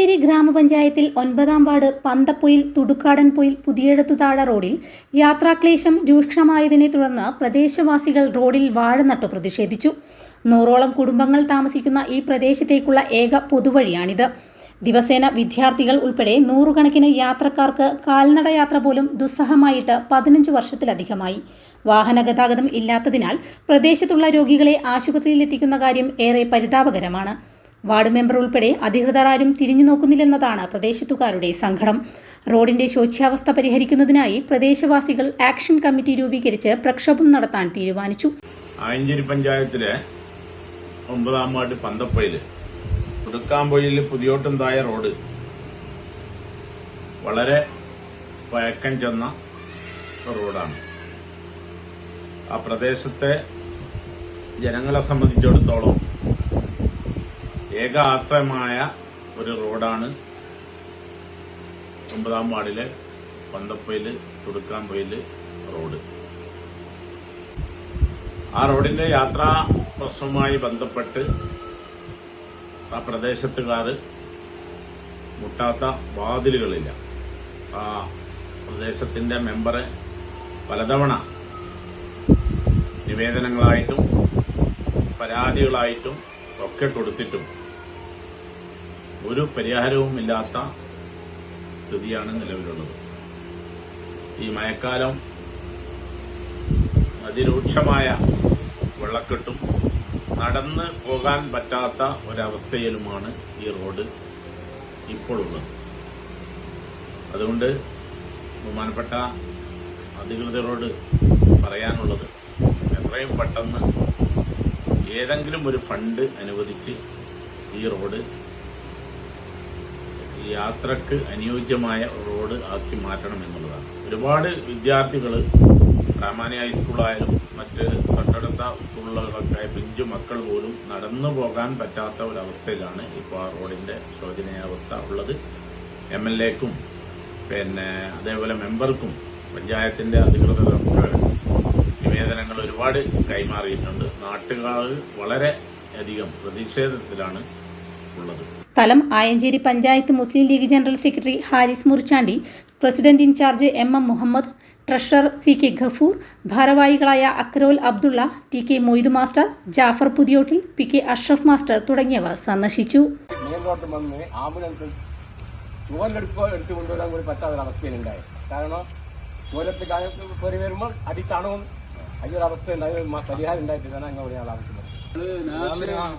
ആയഞ്ചേരി ഗ്രാമപഞ്ചായത്തിൽ ഒൻപതാം വാർഡ് പന്തപ്പൊയിൽ തുടുക്കാടൻ പൊയിൽ പുതിയെഴുത്തുതാഴ റോഡിൽ യാത്രാക്ലേശം രൂക്ഷമായതിനെ തുടർന്ന് പ്രദേശവാസികൾ റോഡിൽ വാഴ നട്ടു പ്രതിഷേധിച്ചു. നൂറോളം കുടുംബങ്ങൾ താമസിക്കുന്ന ഈ പ്രദേശത്തേക്കുള്ള ഏക പൊതുവഴിയാണിത്. ദിവസേന വിദ്യാർത്ഥികൾ ഉൾപ്പെടെ നൂറുകണക്കിന് യാത്രക്കാർക്ക് കാൽനടയാത്ര പോലും ദുസ്സഹമായിട്ട് പതിനഞ്ച് വർഷത്തിലധികമായി. വാഹന ഗതാഗതം ഇല്ലാത്തതിനാൽ പ്രദേശത്തുള്ള രോഗികളെ ആശുപത്രിയിലെത്തിക്കുന്ന കാര്യം ഏറെ പരിതാപകരമാണ്. വാർഡ് മെമ്പർ ഉൾപ്പെടെ അധികൃതർ ആരും തിരിഞ്ഞു നോക്കുന്നില്ലെന്നതാണ് പ്രദേശത്തുകാരുടെ സങ്കടം. റോഡിന്റെ ശോച്യാവസ്ഥ പരിഹരിക്കുന്നതിനായി പ്രദേശവാസികൾ ആക്ഷൻ കമ്മിറ്റി രൂപീകരിച്ച് പ്രക്ഷോഭം നടത്താൻ തീരുമാനിച്ചു. ആയഞ്ചേരി പഞ്ചായത്തിലെ ഒമ്പതാം വാർഡ് പന്തപ്പുഴയിൽ പുതുക്കാമ്പൊയിൽ പുതിയോട്ടുംതായ റോഡ് വളരെ പഴക്കം ചെന്ന റോഡാണ്. ആ പ്രദേശത്തെ ജനങ്ങളെ സംബന്ധിച്ചിടത്തോളം ഏക ആശ്രയമായ ഒരു റോഡാണ് ഒമ്പതാം വാർഡിലെ പന്തപ്പൊയിൽ തുടുക്കാമ്പൊയിൽ റോഡ്. ആ റോഡിന്റെ യാത്രാ പ്രശ്നവുമായി ബന്ധപ്പെട്ട് ആ പ്രദേശത്തുകാർ മുട്ടാത്ത വാതിലുകളില്ല. ആ പ്രദേശത്തിന്റെ മെമ്പറെ പലതവണ നിവേദനങ്ങളായിട്ടും പരാതികളായിട്ടും ഒക്കെ കൊടുത്തിട്ടും ഒരു പരിഹാരവുമില്ലാത്ത സ്ഥിതിയാണ് നിലവിലുള്ളത്. ഈ മഴക്കാലം അതിരൂക്ഷമായ വെള്ളക്കെട്ടും നടന്ന് പോകാൻ പറ്റാത്ത ഒരവസ്ഥയിലുമാണ് ഈ റോഡ് ഇപ്പോഴുള്ളത്. അതുകൊണ്ട് ബഹുമാനപ്പെട്ട അധികൃതരോട് പറയാനുള്ളത് എത്രയും പെട്ടെന്ന് ഏതെങ്കിലും ഒരു ഫണ്ട് അനുവദിച്ച് ഈ റോഡ് യാത്രയ്ക്ക് അനുയോജ്യമായ റോഡ് ആക്കി മാറ്റണം എന്നുള്ളതാണ്. ഒരുപാട് വിദ്യാർത്ഥികൾ പ്രാമാണി ഹൈസ്കൂളായാലും മറ്റ് തൊട്ടടുത്ത സ്കൂളുകളിലൊക്കെ പിഞ്ചു മക്കൾ പോലും നടന്നു പോകാൻ പറ്റാത്ത ഒരവസ്ഥയിലാണ് ഇപ്പോൾ ആ റോഡിന്റെ ശോചനീയാവസ്ഥ ഉള്ളത്. എം എൽ എക്കും പിന്നെ അതേപോലെ മെമ്പർക്കും പഞ്ചായത്തിന്റെ അധികൃതരൊക്കെ നിവേദനങ്ങൾ ഒരുപാട് കൈമാറിയിട്ടുണ്ട്. നാട്ടുകാർ വളരെ അധികം പ്രതിഷേധത്തിലാണ് ഉള്ളത്. സ്ഥലം Ayancheri panchayat Muslim League general secretary Haris Murichandi president in charge M M Muhammad treasurer C K Gafoor ഭാരവാഹികളായ അക്രോൽ Abdulla T K Moidu master Jaffar Puthiyottil P K Ashraf master തുടങ്ങിയവർ സന്ദർശിച്ചു. എടുത്തു കൊണ്ടുവരാൻ കൂടി പറ്റാത്ത ഒരു കാരണം ചുവലത്ത് കയറി വരുമ്പോൾ അടി തണവും. അതിനൊരവസ്ഥ ഉണ്ടായി പരിഹാരം ഉണ്ടായിട്ട് തന്നെ അങ്ങനെ നേരത്തെ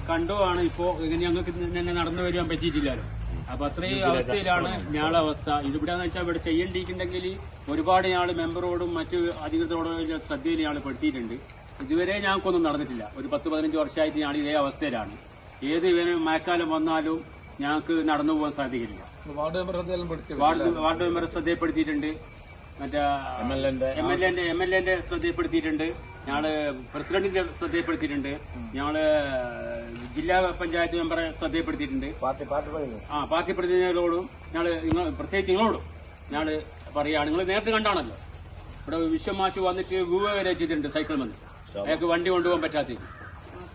കണ്ടുവാണ് ഇപ്പോ ഇങ്ങനെ ഞങ്ങൾക്ക് തന്നെ നടന്നു വരാൻ പറ്റിയിട്ടില്ലല്ലോ അപ്പൊ അത്രയും അവസ്ഥയിലാണ് ഞങ്ങളുടെ അവസ്ഥ. ഇതിവിടെന്ന് വെച്ചാൽ ഇവിടെ ചെയ്യേണ്ടിയിട്ടുണ്ടെങ്കിൽ ഒരുപാട് ഞങ്ങൾ മെമ്പറോടും മറ്റു അധികൃതരോടും ശ്രദ്ധയിൽ ഞങ്ങൾ പെടുത്തിയിട്ടുണ്ട്. ഇതുവരെ ഞങ്ങൾക്കൊന്നും നടന്നിട്ടില്ല. ഒരു പത്ത് പതിനഞ്ച് വർഷമായിട്ട് ഞങ്ങൾ ഇതേ അവസ്ഥയിലാണ്. ഏത് ഇവന് മഴക്കാലം വന്നാലും ഞങ്ങൾക്ക് നടന്നു പോകാൻ സാധിക്കില്ല. വാർഡ് വാർഡ് ശ്രദ്ധയിൽപ്പെടുത്തിയിട്ടുണ്ട്. മറ്റേ എം എൽ എന്റെ എം എൽ എന്റെ ശ്രദ്ധയപ്പെടുത്തിയിട്ടുണ്ട്. ഞങ്ങൾ പ്രസിഡന്റിന്റെ ശ്രദ്ധയപ്പെടുത്തിയിട്ടുണ്ട്. ഞങ്ങൾ ജില്ലാ പഞ്ചായത്ത് മെമ്പറെ ശ്രദ്ധയപ്പെടുത്തിയിട്ടുണ്ട്. പാർട്ടി പാർട്ടി പറയുന്നത് ആ പാർട്ടി പ്രതിനിധികളോടും ഞങ്ങൾ നിങ്ങൾ പ്രത്യേകിച്ച് നിങ്ങളോടും ഞങ്ങൾ പറയാണ് നിങ്ങൾ നേരത്തെ കണ്ടാണല്ലോ. ഇവിടെ വിശ്വമാശു വന്നിട്ട് വീവ വരെ ചെയ്തിട്ടുണ്ട് സൈക്കിൾ വന്ന്. അയാൾക്ക് വണ്ടി കൊണ്ടുപോകാൻ പറ്റാത്തത്.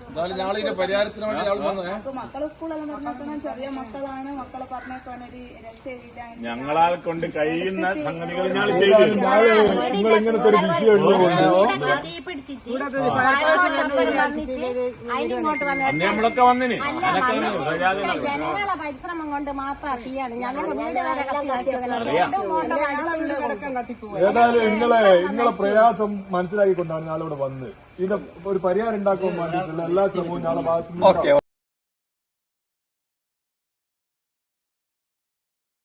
എന്നാലും ഞങ്ങൾ ഇതിന്റെ പരിഹാരത്തിന് വേണ്ടി ഞങ്ങൾ വന്നത് അപ്പൊ മക്കളെ സ്കൂളെല്ലാം പറഞ്ഞേക്കണം ചെറിയ മക്കളാണ് മക്കളെ പറഞ്ഞേക്കാൻ ഒരു രക്ഷയില്ല ഞങ്ങളാൽ കൊണ്ട് കഴിയുന്ന സംഗതികൾ ഞങ്ങൾ ചെയ്തു നിങ്ങൾ ഇങ്ങനത്തെ ഒരു വിഷയം വന്ന് നമ്മളൊക്കെ വന്നിന് വന്നു. ജനങ്ങളെ പരിശ്രമം കൊണ്ട് മാത്രം തീയാണ് ഞങ്ങൾ വീട് വരെ കത്തിച്ചു ഏതായാലും നിങ്ങളെ നിങ്ങളെ പ്രയാസം മനസ്സിലാക്കിക്കൊണ്ടാണ് ഞങ്ങളിവിടെ വന്ന് ഇതിന്റെ ഒരു പരിഹാരം ഉണ്ടാക്കാൻ വേണ്ടിയിട്ടുള്ള الله يسلمون على بعض أوكي